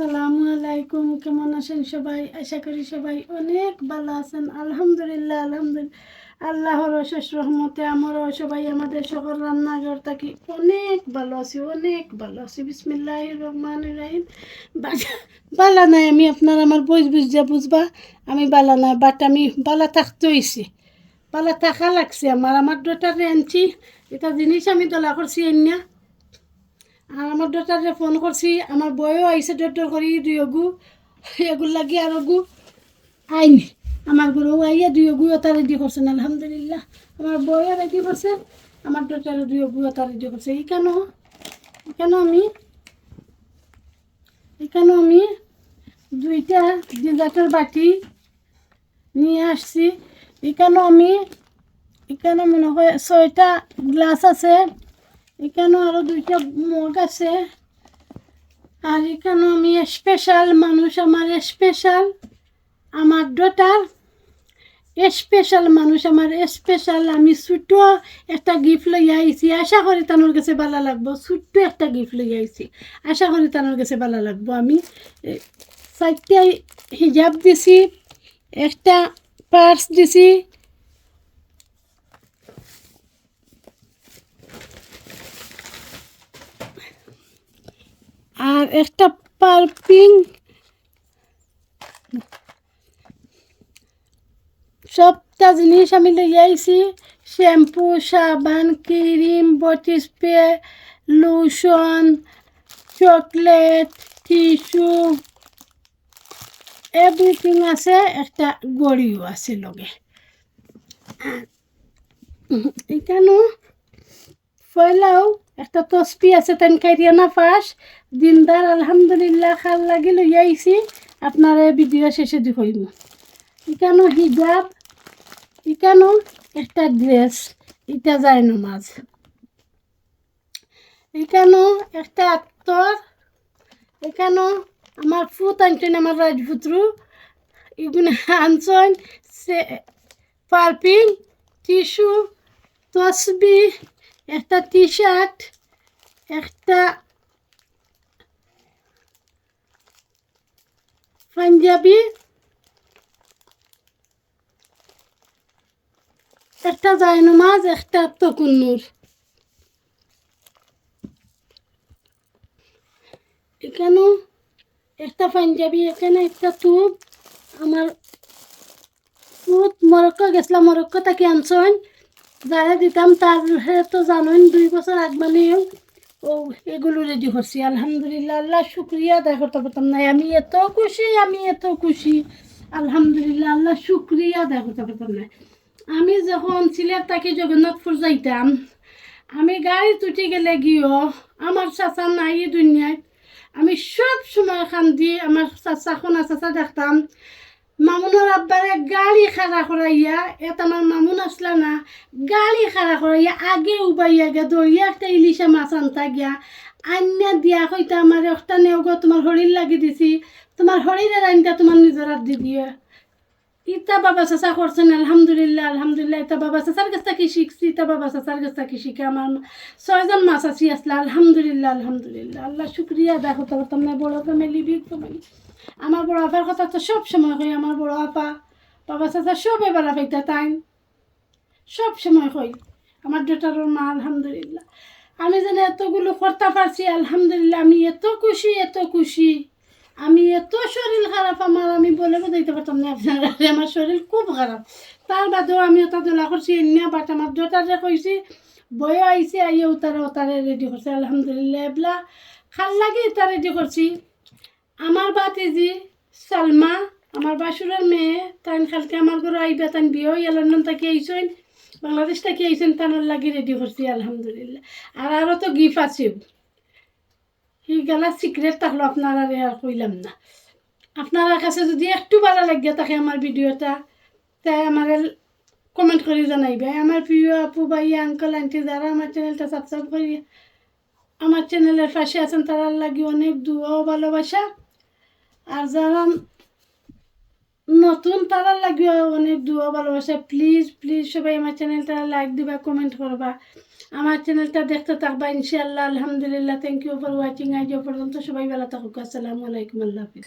আসসালামু আলাইকুম, কেমন আছেন সবাই? আশা করি সবাই অনেক ভালো আছেন। আলহামদুলিল্লাহ আলহামদুলিল্লাহ। আল্লাহর অশেষ রহমতে আমরাও সবাই আমাদের সকল রান্নাঘর থাকি অনেক ভালো আছি, অনেক ভালো আছি। বিসমিল্লাহ রহমান রাহিম। বালা নাই, আমি আপনার আমার বইস বুঝা বুঝবা। আমি বালা নাই বাট আমি বালা থাকতে হয়েছি বালা থাকা লাগছে আমার। আমার ডটারে আনছি এটা জিনিস আমি দলা করছি এনিয়া আর আমার ডটারে ফোন করছি, আমার বয়ও আইসে ডটর করি, দুই অগু এগুর লাগি আর অগু আইনি। আমার গরু আইয়া দুই অগু এটা রেডি করছেন আলহামদুলিল্লাহ। আমার বয়ও রেডি করছে, আমার ডটারে দুই অগু এটা রেডি করছে। এই কেন? কেন আমি? এখানে আমি? দুইটা ডিজার্টের বাটি নিয়ে আসছি। এখানেও আমি? এখানে মনে হয় ছয়টা গ্লাস আছে? এখানেও আরও দুইটা মগ আছে। আর এখানেও আমি স্পেশাল মানুষ, আমার স্পেশাল আমার ডটার স্পেশাল মানুষ, আমার স্পেশাল আমি ছোট্ট একটা গিফট লই আইছি, আশা করি তানোর কাছে ভালো লাগবো। ছোট্ট একটা গিফট লই আইছি, আশা করি তানোর কাছে ভালো লাগবো। আমি চারটা হিজাব দিছি, একটা পার্স দিছি আর একটা পারপিং সবটা জিনিস আমি লই আইছি। শ্যাম্পু, সাবান, cream body spray, lotion, chocolate, tissue. Everything আছে, একটা গড়িও আছে লগে। এখানেও পয়লাও একটা তসপি আছে তেন খাইরিয়া না ফাঁস দিনদার, আলহামদুলিল্লাহ, খাল লাগি লই আইছি। আপনারা ভিডিও শেষে দেখইম এখানো হিজাব এখানো একটা ড্রেস এটা যায় নমাজ। এখানো একটা আত্মর এখানো আমার ফুত আনছেন আমার রাজপুত্রু এগুলো আনছেন সে পারপিং টিস্যু, তসবি। একটা টি শার্ট একটা পাঞ্জাবি একটা জায়নমাজ, একটা তকুন্নুর এখানেও একটা পাঞ্জাবি এখানে একটা তুপ আমার তুত মরক্কো গেছিলাম, মরক্কো তাকে আনছেন। যারা দিতাম, তার তো জানেন দুই বছর আগমানেও ও এগুলো রেডি করছি। আলহামদুলিল্লাহ আল্লাহ শুক্রিয়া আদায় করতে পারতাম না আমি এত খুশি, আমি এত খুশি। আলহামদুলিল্লাহ, আল্লাহ শুক্রিয়া আদায় করতে পারতাম না আমি যখন সিলেট থাকি জগন্নাথপুর যাইতাম, আমি গাড়ি তুটি গেলে গিয়েও আমার চাচা নাই দুনিয়ায়। আমি সব সময় কান্দি আমার চাচা খোনা চাচা দেখতাম। মামুনের আব্বারে গাড়ি খাড়া করাইয়া এটা আমার মামুন আসলা না, গাড়ি খাড়া করাইয়া আগে উবাইয়া গে দৌড়িয়া একটা ইলিশে মাছ আনতা গিয়া। আন্যা দিয়া কইতা আমার একটা নেওগ তোমার হরির লাগি দিছি তোমার হরিরের আনটা তোমার নিজের দি দিয়ে। ইতা বাবা চাচা করছেন, আলহামদুলিল্লাহ আলহামদুলিল্লাহ। ইতা বাবা চাচার কাছ থেকে শিখছি, ইতা বাবা চাচার কাছ থেকে শিখে আমার ছয়জন মাছ আছি আসলে, আলহামদুলিল্লাহ আলহামদুলিল্লাহ। আল্লাহ শুক্রিয়া করতে পারতাম না বড় ফ্যামিলি বিগ ফ্যামিলি আমার বড় আপার কথা তো সব সময় কই আমার বড় আপা, বাবা চাচা সব এবার আপাইতা তাই সব সময় কই আমার ডটারের মা, আলহামদুলিল্লাহ। আমি যেন এতগুলো করতে পারছি, আলহামদুলিল্লাহ, আমি এত খুশি এত খুশি। আমি এত শরীর খারাপ, আমার আমি বলে বোঝাইতে পারতাম না আপনারা। আমার শরীর খুব খারাপ। তার বাদেও আমি ওটা দোলা করছি এনে বাট আমার ডটারে কইছি, বয়ে আইসি আইয়ে উতারে ওতারে রেডি করছে। আলহামদুলিল্লাহ, এবলা খাল লাগে এটা রেডি করছি। আমার বাতিজি সালমা, আমার বাসুরের মেয়ে তাই খালকে আমার ঘরে আইবা তাই বিয়ে হইয়া লন্ডন থেকে আইসেন বাংলাদেশ থেকে আইসেন তানোর লাগি রেডি করছি, আলহামদুলিল্লাহ। আর আরও তো গিফট আছেও সেইগুলা সিক্রেট থাকল আপনারা আর কইলাম না। আপনারা কাছে যদি একটু ভালো লাগিয়া থাকে আমার ভিডিওটা তাই আমার কমেন্ট করে জানাইবে। আমার প্রিয় আপু, ভাই আঙ্কল আন্টি যারা আমার চ্যানেলটা সাবস্ক্রাইব করি, আমার চ্যানেলের পাশে আছেন তারা লাগি অনেক দুয়াও ভালোবাসা। আর যারা নতুন তারা লাগবে, অনেক দুয়া, ভালোবাসা। প্লিজ প্লিজ সবাই আমার চ্যানেলটা লাইক দিবা কমেন্ট করবা। আমার চ্যানেলটা দেখতে থাকবা ইনশাল্লাহ আলহামদুলিল্লাহ। থ্যাংক ইউ ফর ওয়াচিং আজ পর্যন্ত সবাই ভালো থাকুক। আসসালামু আলাইকুম, আল্লাহ হাফিজ।